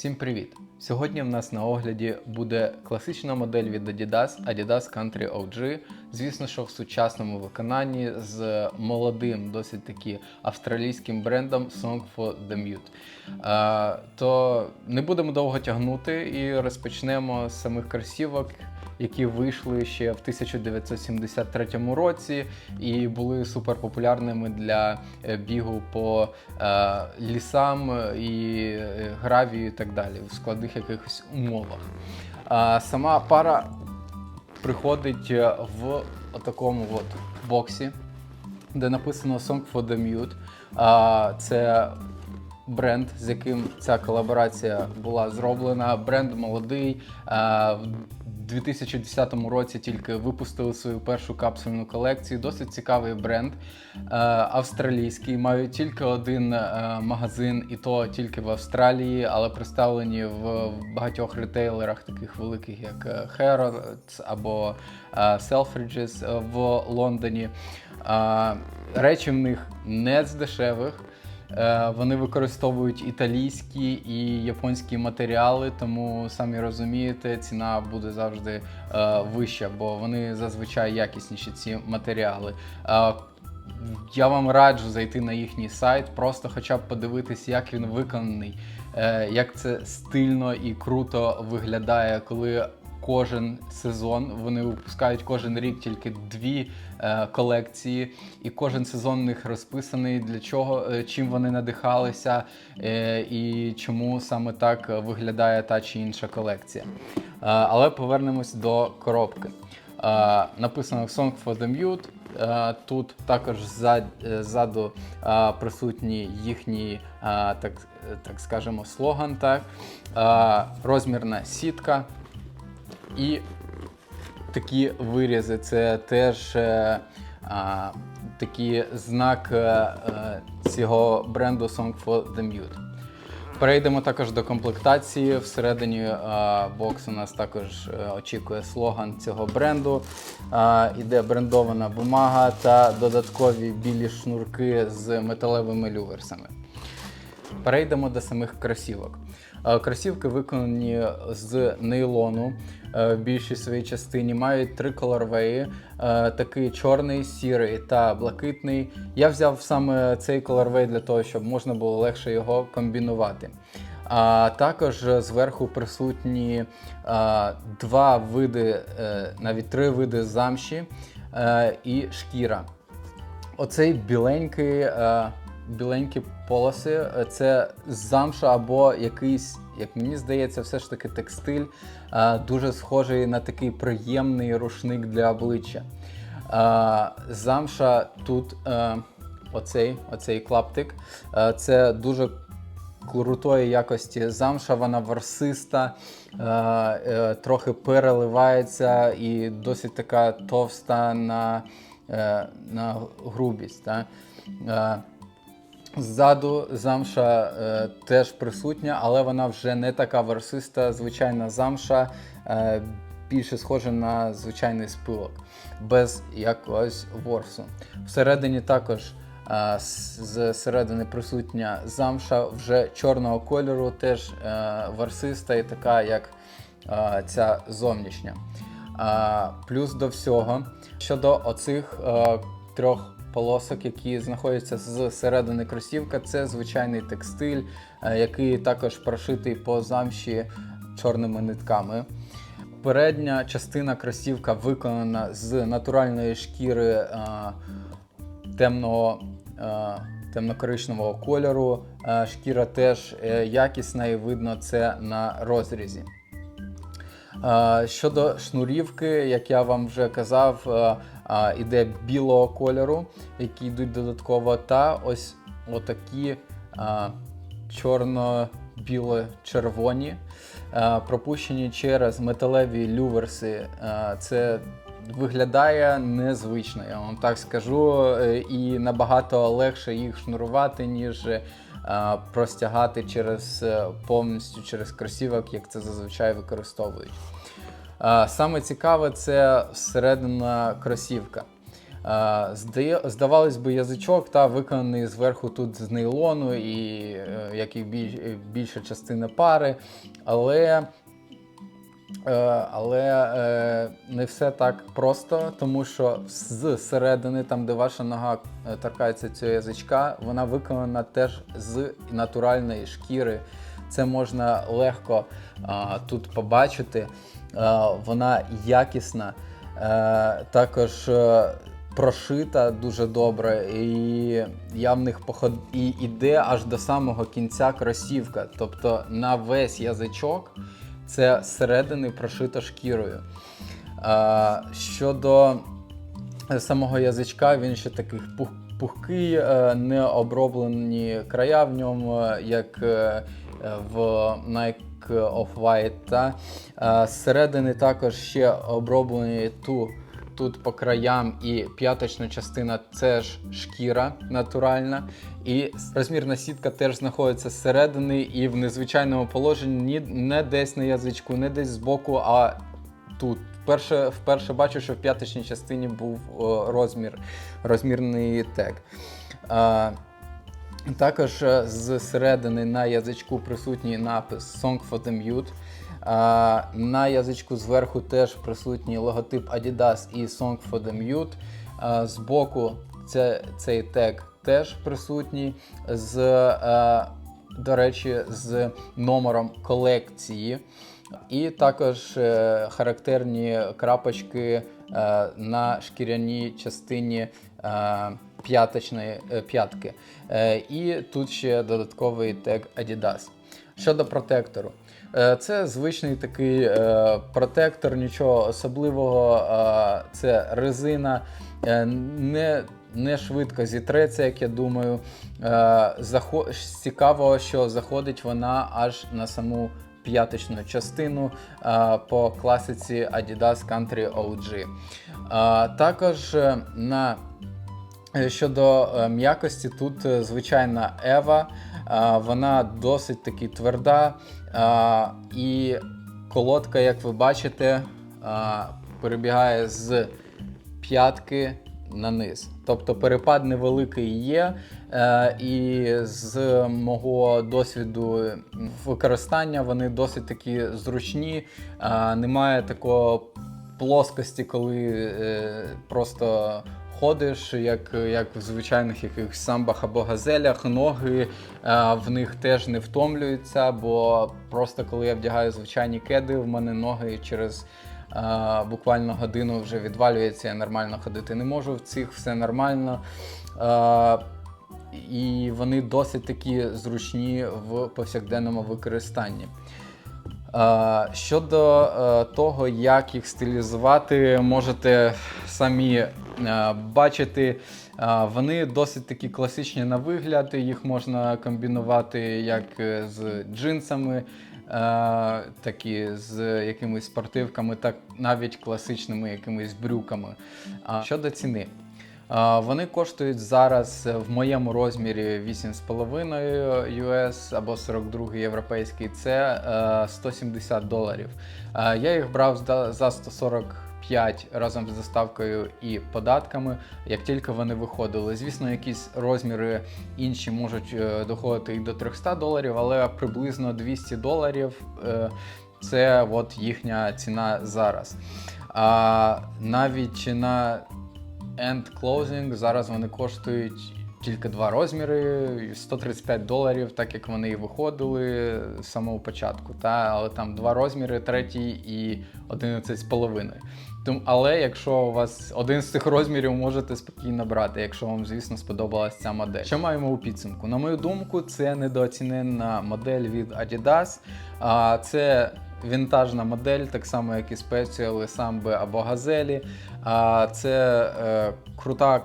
Всім привіт! Сьогодні в нас на огляді буде класична модель від Adidas Adidas Country OG. Звісно, що в сучасному виконанні з молодим, досить таки австралійським брендом Song for the Mute. То не будемо довго тягнути і розпочнемо з самих кросівок, які вийшли ще в 1973 році і були суперпопулярними для е, бігу по е, лісам і е, гравію і так далі в складних якихось умовах. А сама пара приходить е, в такому от боксі, де написано Song for the Mute. А, Це бренд, з яким ця колаборація була зроблена. Бренд молодий. А, В 2010 році тільки випустили свою першу капсульну колекцію. Досить цікавий бренд е, австралійський. Мають тільки один е, магазин, і то тільки в Австралії, але представлені в багатьох ретейлерах, таких великих як е, Harrods або Selfridges в Лондоні. Речі в них не з дешевих. Е, Вони використовують італійські і японські матеріали, тому самі розумієте, ціна буде завжди е, вища, бо вони зазвичай якісніші ці матеріали. Е, Я вам раджу зайти на їхній сайт, просто хоча б подивитись, як він виконаний, як це стильно і круто виглядає, коли кожен сезон вони випускають кожен рік тільки дві е, колекції, і кожен сезон у них розписаний для чого, е, чим вони надихалися, е, і чому саме так виглядає та чи інша колекція. Е, але повернемось до коробки. Е, написано Song for the Mute. Е, Тут також е, ззаду присутній їхній, е, так, так скажемо, слоган. Так? Розмірна сітка. І такі вирізи це теж е, а, такий знак е, е, цього бренду Song for the Mute. Перейдемо також до комплектації. Всередині е, боксу нас також е, очікує слоган цього бренду. Іде брендована бумага та додаткові білі шнурки з металевими люверсами. Перейдемо до самих кросівок. Е, Кросівки виконані з нейлону е, в більшій своїй частині. Мають три колорвеї: е, такий чорний, сірий та блакитний. Я взяв саме цей колорвей для того, щоб можна було легше його комбінувати. А також зверху присутні е, два види, навіть три види замші е, і шкіра. Оцей біленький, е, біленькі полоси е, це замша або якийсь, як мені здається, все ж таки текстиль, е, дуже схожий на такий приємний рушник для обличчя. Е, замша тут оцей, оцей клаптик. Це дуже крутої якості замша, вона ворсиста, трохи переливається і досить така товста на, на грубість. Та? Е, Ззаду замша е, теж присутня, але вона вже не така ворсиста. Звичайна замша е, більше схожа на звичайний спилок, без якогось ворсу. Всередині також е, з- зсередини присутня замша вже чорного кольору, теж е, ворсиста і така, як е, ця зовнішня. А, плюс до всього, щодо оцих е, трьох полосок, які знаходяться зсередини кросівка, це звичайний текстиль, е, який також прошитий по замші чорними нитками. Передня частина кросівка виконана з натуральної шкіри е, темного. е, Темно-коричневого кольору. Шкіра теж якісна і видно це на розрізі. Щодо шнурівки, як я вам вже казав, іде білого кольору, які йдуть додатково, та ось отакі чорно-біло-червоні, пропущені через металеві люверси. Це виглядає незвично, я вам так скажу, е, і набагато легше їх шнурувати, ніж е, простягати через е, повністю через кросівок, як це зазвичай використовують. Е, Саме цікаве це середина кросівка. Здавалось би, язичок та виконаний зверху тут з нейлону, і е, як і біль- е, більша частина пари, але Е, Але е, не все так просто, тому що з середини, там де ваша нога е, торкається цього язичка, вона виконана теж з натуральної шкіри. Це можна легко тут побачити. А, вона якісна, е, також е, прошита дуже добре, і я в них поход... і іде аж до самого кінця кросівка. Тобто на весь язичок це зсередини прошито шкірою. Щодо самого язичка, він ще такий пух, пухкий, е, не оброблені края в ньому, е, як е, в Nike Off-White. Та Е, зсередини також ще оброблені ту. Тут по краям і п'яточна частина це ж шкіра натуральна. І розмірна сітка теж знаходиться зсередини і в незвичайному положенні ні- не десь на язичку, не десь збоку, а тут. Вперше, вперше бачу, що в п'яточній частині був о, розмір, розмірний тег. Також е, зсередини на язичку присутній напис Song for the Mute. На язичку зверху теж присутній логотип Adidas і Song for the Mute. Збоку це, цей тег теж присутній. З, е, до речі, з номером колекції. І також е, характерні крапочки на шкіряній частині п'яточної е, п'ятки. Е, і тут ще додатковий тег Adidas. Щодо протектору, Е, це звичний такий протектор, нічого особливого. Це резина, не, не швидко зітреться, як я думаю. Цікаво, що заходить вона аж на саму п'яточну частину по класиці Adidas Country OG. Також на Щодо е, м'якості, тут е, звичайна Ева, е, вона досить таки тверда. е, І колодка, як ви бачите, е, перебігає з п'ятки на низ. Тобто перепад невеликий є. е, І з мого досвіду використання вони досить таки зручні. е, Немає такого плоскості, коли е, просто ходиш, як, як в звичайних якихось самбах або газелях, ноги е, в них теж не втомлюються, бо просто коли я вдягаю звичайні кеди, в мене ноги через е, буквально годину вже відвалюється, я нормально ходити не можу. В цих все нормально. Е, і вони досить такі зручні в повсякденному використанні. Е, Щодо е, того, як їх стилізувати, можете самі е, бачити. Вони досить такі класичні на вигляд, їх можна комбінувати як з джинсами, е, так і з якимись спортивками, так навіть класичними якимись брюками. Щодо ціни. Вони коштують зараз е, в моєму розмірі 8,5 US або 42 європейський, це е, 170 доларів. Е, Я їх брав за- за 145 разом з доставкою і податками, як тільки вони виходили. Звісно, якісь розміри інші можуть е, доходити і до 300 доларів, але приблизно 200 доларів е, це от їхня ціна зараз. А навіть на End Closing зараз вони коштують тільки два розміри, 135 доларів, так як вони і виходили з самого початку. Та? Але там два розміри, третій і 11,5. Тому, але якщо у вас один з цих розмірів можете спокійно брати, якщо вам, звісно, сподобалась ця модель. Що маємо у підсумку? На мою думку, це недооцінена модель від Adidas. Це вінтажна модель, так само як і Special, Самби або Газелі. А, Це е, крута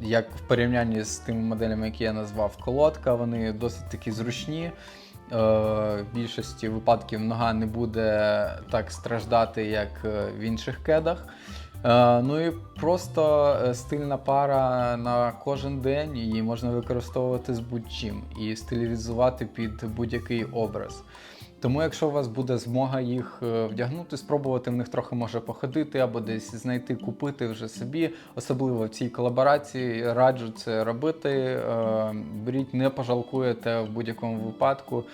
як в порівнянні з тими моделями, які я назвав, колодка, вони досить такі зручні. Е, В більшості випадків нога не буде так страждати, як е, в інших кедах. Е, Ну і просто стильна пара на кожен день, її можна використовувати з будь-чим і стилізувати під будь-який образ. Тому, якщо у вас буде змога їх е, вдягнути, спробувати в них трохи може походити або десь знайти, купити вже собі, особливо в цій колаборації, раджу це робити. Е, Беріть, не пожалкуєте в будь-якому випадку.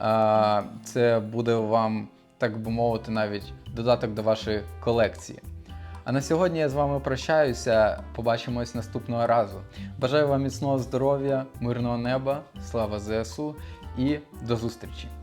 Е, Це буде вам, так би мовити, навіть додаток до вашої колекції. А на сьогодні я з вами прощаюся. Побачимось наступного разу. Бажаю вам міцного здоров'я, мирного неба, слава ЗСУ і до зустрічі!